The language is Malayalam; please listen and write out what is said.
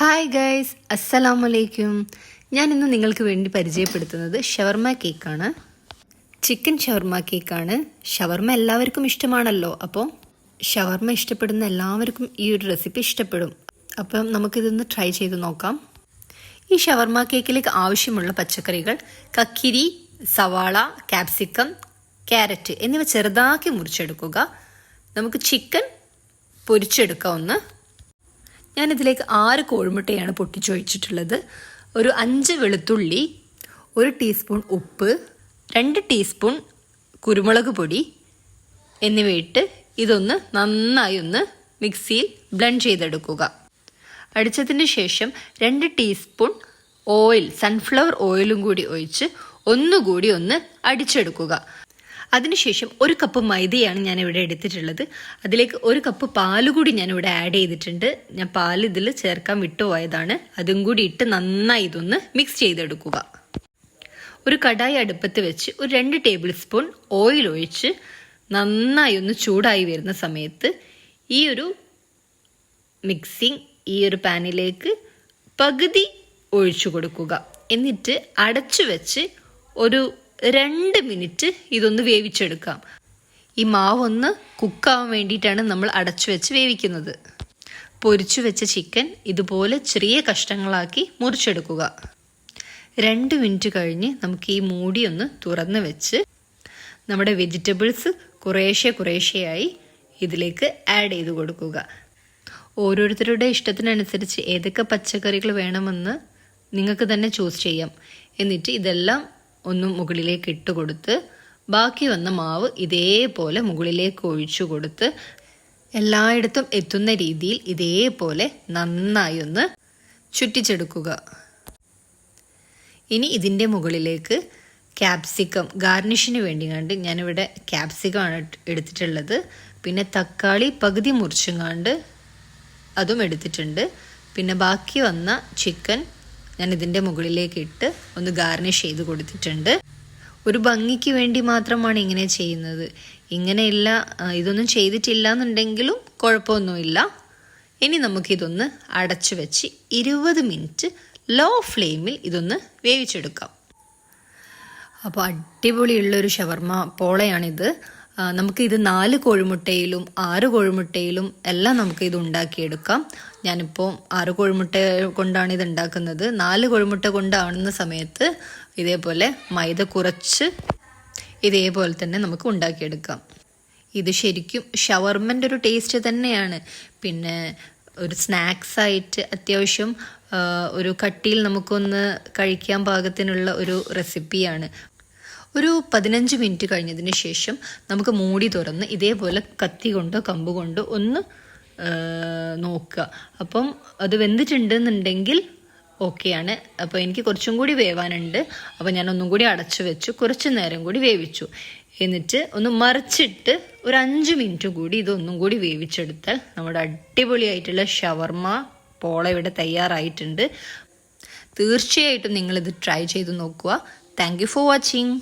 ഹായ് ഗൈസ് അസ്സലാമു അലൈക്കും ഞാൻ ഇന്ന് നിങ്ങൾക്ക് വേണ്ടി പരിചയപ്പെടുത്തുന്നത് ഷവർമ കേക്കാണ്. ചിക്കൻ ഷവർമ കേക്കാണ്. ഷവർമ എല്ലാവർക്കും ഇഷ്ടമാണല്ലോ അപ്പോൾ ഷവർമ ഇഷ്ടപ്പെടുന്ന എല്ലാവർക്കും ഈ ഒരു റെസിപ്പി ഇഷ്ടപ്പെടും. അപ്പം നമുക്കിതൊന്ന് ട്രൈ ചെയ്ത് നോക്കാം. ഈ ഷവർമ കേക്കിലേക്ക് ആവശ്യമുള്ള പച്ചക്കറികൾ കക്കിരി സവാള ക്യാപ്സിക്കം ക്യാരറ്റ് എന്നിവ ചെറുതാക്കി മുറിച്ചെടുക്കുക. നമുക്ക് ചിക്കൻ പൊരിച്ചെടുക്കാം ഒന്ന്. ഞാനിതിലേക്ക് ആറ് കോഴിമുട്ടയാണ് പൊട്ടിച്ചൊഴിച്ചിട്ടുള്ളത്. ഒരു അഞ്ച് വെളുത്തുള്ളി ഒരു ടീസ്പൂൺ ഉപ്പ് രണ്ട് ടീസ്പൂൺ കുരുമുളക് പൊടി എന്നിവയിട്ട് ഇതൊന്ന് നന്നായി ഒന്ന് മിക്സിയിൽ ബ്ലെൻഡ് ചെയ്തെടുക്കുക. അടിച്ചതിന് ശേഷം രണ്ട് ടീസ്പൂൺ ഓയിൽ സൺഫ്ലവർ ഓയിലും കൂടി ഒഴിച്ച് ഒന്നുകൂടി ഒന്ന് അടിച്ചെടുക്കുക. അതിനുശേഷം ഒരു കപ്പ് മൈദയാണ് ഞാൻ ഇവിടെ എടുത്തിട്ടുള്ളത്. അതിലേക്ക് ഒരു കപ്പ് പാൽ കൂടി ഞാൻ ഇവിടെ ആഡ് ചെയ്തിട്ടുണ്ട്. ഞാൻ പാൽ ഇതിൽ ചേർക്കാൻ വിട്ടുപോയതാണ് അതും കൂടി ഇട്ട് നന്നായി ഇതൊന്ന് മിക്സ് ചെയ്തെടുക്കുക. ഒരു കടായി അടുപ്പത്ത് വെച്ച് ഒരു രണ്ട് ടേബിൾ സ്പൂൺ ഓയിൽ ഒഴിച്ച് നന്നായി ഒന്ന് ചൂടായി വരുന്ന സമയത്ത് ഈ ഒരു മിക്സിങ് ഈ ഒരു പാനിലേക്ക് പകുതി ഒഴിച്ചു കൊടുക്കുക. എന്നിട്ട് അടച്ചു വെച്ച് ഒരു രണ്ട് മിനിറ്റ് ഇതൊന്ന് വേവിച്ചെടുക്കാം. ഈ മാവൊന്ന് കുക്കാവാൻ വേണ്ടിയിട്ടാണ് നമ്മൾ അടച്ചു വെച്ച് വേവിക്കുന്നത്. പൊരിച്ചു വെച്ച ചിക്കൻ ഇതുപോലെ ചെറിയ കഷ്ണങ്ങളാക്കി മുറിച്ചെടുക്കുക. രണ്ട് മിനിറ്റ് കഴിഞ്ഞ് നമുക്ക് ഈ മൂടി ഒന്ന് തുറന്ന് വെച്ച് നമ്മുടെ വെജിറ്റബിൾസ് കുറേശ്ശെ കുറേശ്ശെയായി ഇതിലേക്ക് ആഡ് ചെയ്ത് കൊടുക്കുക. ഓരോരുത്തരുടെ ഇഷ്ടത്തിനനുസരിച്ച് ഏതൊക്കെ പച്ചക്കറികൾ വേണമെന്ന് നിങ്ങൾക്ക് തന്നെ ചൂസ് ചെയ്യാം. എന്നിട്ട് ഇതെല്ലാം ഒന്ന് മുകളിലേക്ക് ഇട്ട് കൊടുത്ത് ബാക്കി വന്ന മാവ് ഇതേപോലെ മുകളിലേക്ക് ഒഴിച്ചു കൊടുത്ത് എല്ലായിടത്തും എത്തുന്ന രീതിയിൽ ഇതേപോലെ നന്നായി ഒന്ന് ചുറ്റിച്ചെടുക്കുക. ഇനി ഇതിന്റെ മുകളിലേക്ക് ക്യാപ്സിക്കം ഗാർണിഷിന് വേണ്ടി കണ്ട് ഞാനിവിടെ ക്യാപ്സിക്കമാണ് എടുത്തിട്ടുള്ളത്. പിന്നെ തക്കാളി പകുതി മുറിച്ചും കണ്ട് അതും എടുത്തിട്ടുണ്ട്. പിന്നെ ബാക്കി വന്ന ചിക്കൻ ഞാൻ ഇതിന്റെ മുകളിലേക്ക് ഇട്ട് ഒന്ന് ഗാർണിഷ് ചെയ്ത് കൊടുത്തിട്ടുണ്ട്. ഒരു ഭംഗിക്ക് വേണ്ടി മാത്രമാണ് ഇങ്ങനെ ചെയ്യുന്നത്. ഇങ്ങനെയില്ല ഇതൊന്നും ചെയ്തിട്ടില്ല എന്നുണ്ടെങ്കിലും കുഴപ്പമൊന്നുമില്ല. ഇനി നമുക്കിതൊന്ന് അടച്ചു വെച്ച് ഇരുപത് മിനിറ്റ് ലോ ഫ്ലെയിമിൽ ഇതൊന്ന് വേവിച്ചെടുക്കാം. അപ്പോൾ അടിപൊളിയുള്ളൊരു ഷവർമ പോളയാണിത്. നമുക്ക് ഇത് നാല് കോഴിമുട്ടയിലും ആറ് കോഴിമുട്ടയിലും എല്ലാം നമുക്ക് ഇത് ഉണ്ടാക്കിയെടുക്കാം. ഞാനിപ്പോൾ ആറ് കോഴിമുട്ട കൊണ്ടാണ് ഇത് ഉണ്ടാക്കുന്നത്. നാല് കോഴിമുട്ട കൊണ്ടാവുന്ന സമയത്ത് ഇതേപോലെ മൈദ കുറച്ച് ഇതേപോലെ തന്നെ നമുക്ക് ഉണ്ടാക്കിയെടുക്കാം. ഇത് ശരിക്കും ഷവർമന്റെ ഒരു ടേസ്റ്റ് തന്നെയാണ്. പിന്നെ ഒരു സ്നാക്സ് ആയിട്ട് അത്യാവശ്യം ഒരു കട്ടിയിൽ നമുക്കൊന്ന് കഴിക്കാൻ പാകത്തിനുള്ള ഒരു റെസിപ്പിയാണ് ഒരു പതിനഞ്ച് മിനിറ്റ് കഴിഞ്ഞതിന് ശേഷം നമുക്ക് മൂടി തുറന്ന് ഇതേപോലെ കത്തി കൊണ്ടോ കമ്പ് കൊണ്ടോ ഒന്ന് നോക്കുക. അപ്പം അത് വെന്തിട്ടുണ്ടെന്നുണ്ടെങ്കിൽ ഓക്കെയാണ് അപ്പോൾ എനിക്ക് കുറച്ചും കൂടി വേവാനുണ്ട്. അപ്പോൾ ഞാൻ ഒന്നും കൂടി അടച്ചു വെച്ചു. കുറച്ച് നേരം കൂടി വേവിച്ചു. എന്നിട്ട് ഒന്ന് മറിച്ചിട്ട് ഒരു അഞ്ച് മിനിറ്റ് കൂടി ഇതൊന്നും കൂടി വേവിച്ചെടുത്താൽ നമ്മുടെ അടിപൊളിയായിട്ടുള്ള ഷവർമ പോള ഇവിടെ തയ്യാറായിട്ടുണ്ട്. തീർച്ചയായിട്ടും നിങ്ങളിത് ട്രൈ ചെയ്ത് നോക്കുക. Thank you for watching